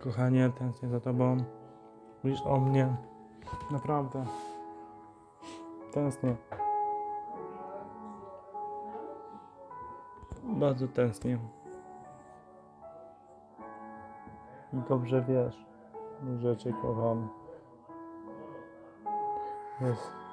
Kochanie, tęsknię za tobą. Mówisz o mnie. Naprawdę. Tęsknię. Bardzo tęsknię. I dobrze wiesz, że cię kocham. Jest.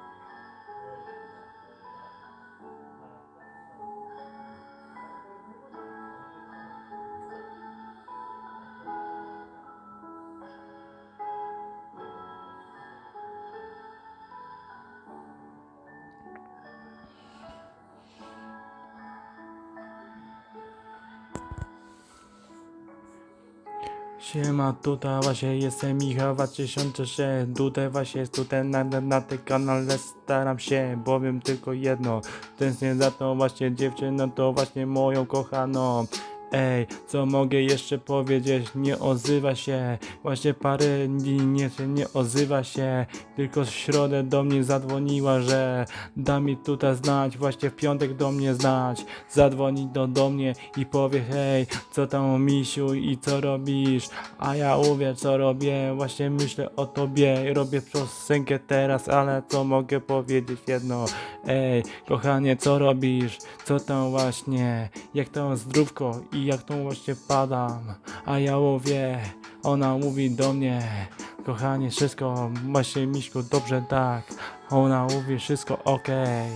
Siema, tutaj właśnie jestem Michał 2006 Tutaj właśnie jest tutaj na, na, na tym kanale staram się Bowiem tylko jedno Tęsknię za tą właśnie dziewczyną To właśnie moją kochaną Ej, co mogę jeszcze powiedzieć? Nie odzywa się Właśnie parę dni nie, nie odzywa się Tylko w środę do mnie zadzwoniła, że Da mi tutaj znać Właśnie w piątek do mnie znać Zadzwoni do, do mnie i powie hej Co tam misiu i co robisz? A ja mówię co robię Właśnie myślę o tobie Robię piosenkę teraz, ale co mogę powiedzieć jedno Ej, kochanie co robisz? Co tam właśnie? Jak tam zdrówko i jak tam właśnie padam? A ja mówię Ona mówi do mnie Kochanie wszystko właśnie miśku dobrze tak Ona mówi wszystko okej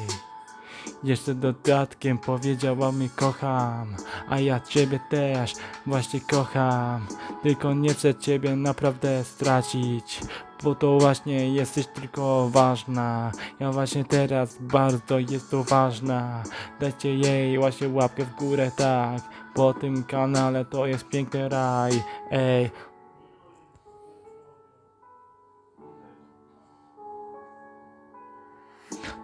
jeszcze dodatkiem powiedziała mi kocham, a ja ciebie też właśnie kocham. Tylko nie chcę ciebie naprawdę stracić, bo to właśnie jesteś tylko ważna. Ja właśnie teraz bardzo jest to ważna. Dajcie jej właśnie łapkę w górę, tak. Po tym kanale to jest piękny raj. Ej,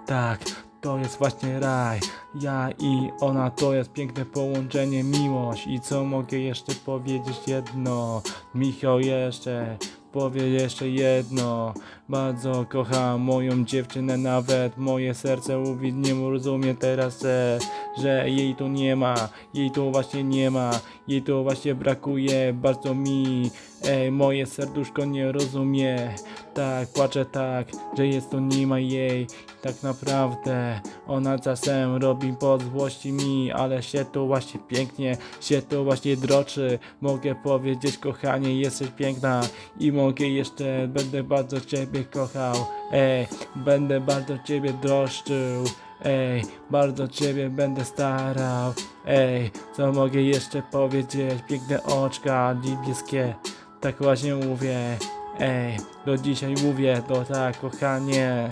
Tak, to jest właśnie raj. Ja i ona to jest piękne połączenie, miłość. I co mogę jeszcze powiedzieć jedno? Michał jeszcze powie jeszcze jedno. Bardzo kocham moją dziewczynę, nawet moje serce mówi, nie rozumie teraz, że, że jej tu nie ma, jej tu właśnie nie ma, jej tu właśnie brakuje bardzo mi. Ej, moje serduszko nie rozumie, tak, płaczę tak, że jest tu nie ma jej. Tak naprawdę ona czasem robi pod złości mi, ale się tu właśnie pięknie, się tu właśnie droczy. Mogę powiedzieć, kochanie, jesteś piękna i mogę jeszcze, będę bardzo ciebie kochał. Ej, będę bardzo ciebie droszczył. Ej, bardzo ciebie będę starał. Ej, co mogę jeszcze powiedzieć? Piękne oczka, niebieskie. Tak właśnie mówię. Ej, do dzisiaj mówię, to tak, kochanie.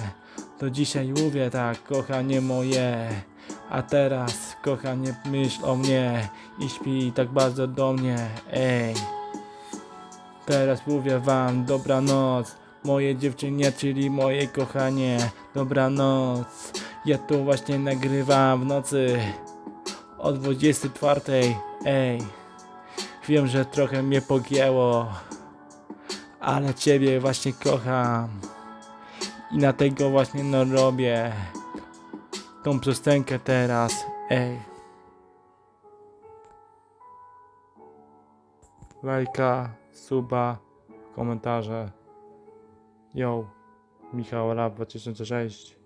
To dzisiaj mówię tak, kochanie moje. A teraz, kochanie, myśl o mnie i śpi tak bardzo do mnie. Ej. Teraz mówię wam dobranoc, moje dziewczynie, czyli moje kochanie, dobranoc. Ja tu właśnie nagrywam w nocy o 24. Ej, wiem, że trochę mnie pogięło, ale ciebie właśnie kocham. I na tego właśnie no robię tą piosenkę teraz. Ej. lajka, suba, komentarze. Yo, Michał Rap 2006.